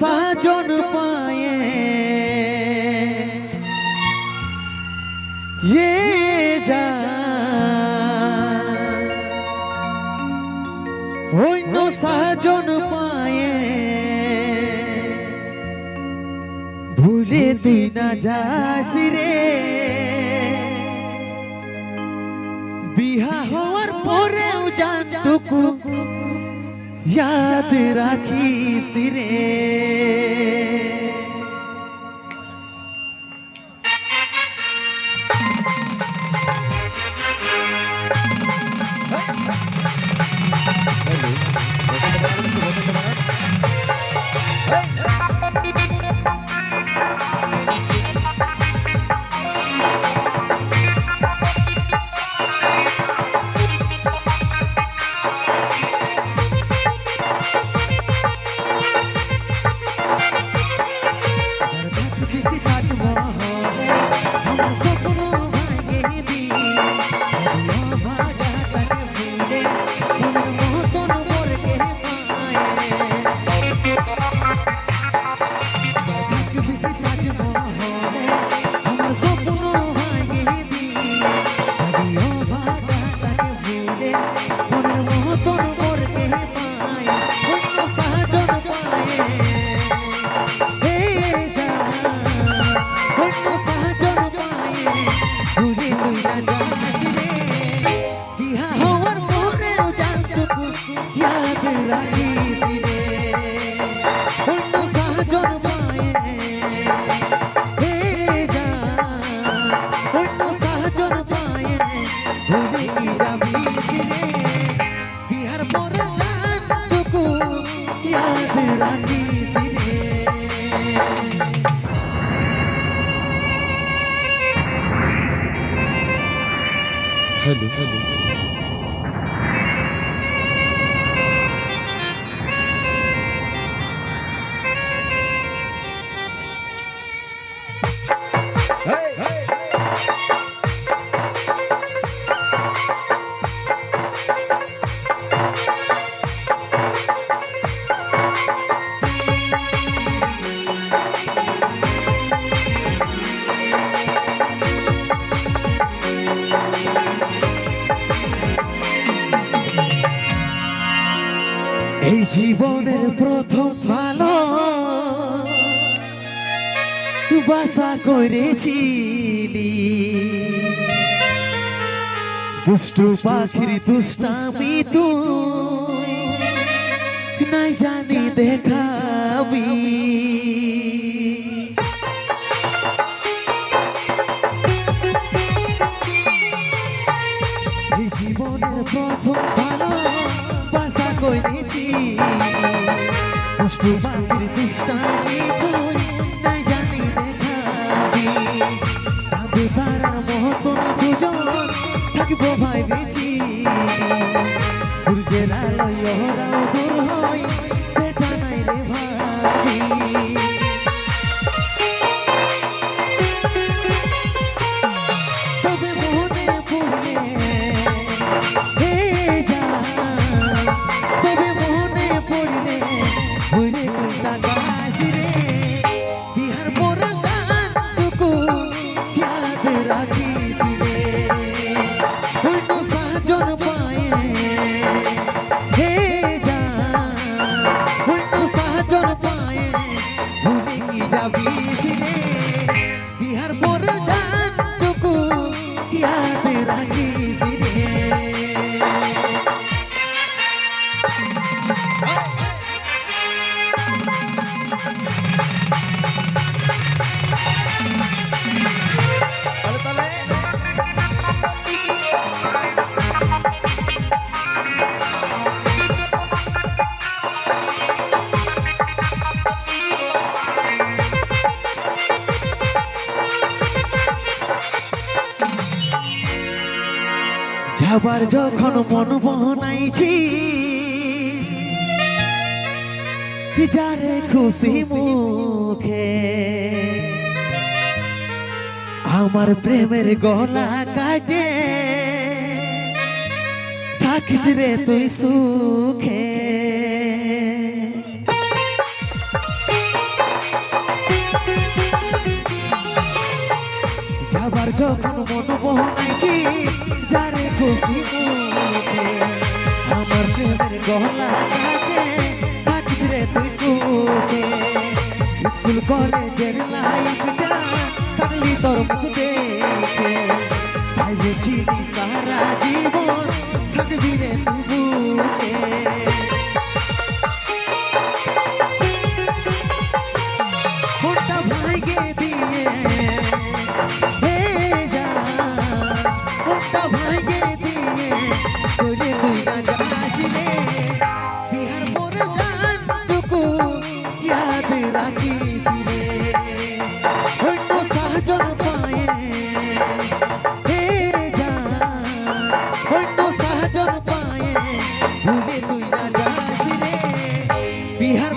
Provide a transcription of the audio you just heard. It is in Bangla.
সাজন পায়ে। ये যা। অন্য সাজন পায়ে। ভুলে তুই না যাস রে। বিহা হওয়ার পরেও জানটুকু याद राखी सिरे hello, hello. জীবনের প্রথম ভালো বাসা করেছিলি। দুষ্টু পাখির দুষ্টামি তুই নাই জানি দেখাবি। করেছি দুষ্টু পাখির তুই নাই জানি দেখাবি। চাঁদে তারার মতন দুজন থাকব ভাই বেছি সূর্যের আলোয় ওরাও দূর হয় যাবার যখন মন বহনাইছি, যারে খুশি মুখে আমার প্রেমের গলা কাটে, থাকিস রে তুই সুখে। যখন মন বহনাইছি যারে খুশি আমার প্রেমের গলা কাটে, থাকিস রে তুই সুখে। স্কুল, কলেজের লাইফটা কাটলি তোর মুখ দেখে। তাই বুঝিনি সারা জীবন থাকবি রে তুই বুকে। রে অন্য সাজন পায়ে। হে যা অন্য সাজন পায়ে। ভুলে তুই না যাসিলে বিহার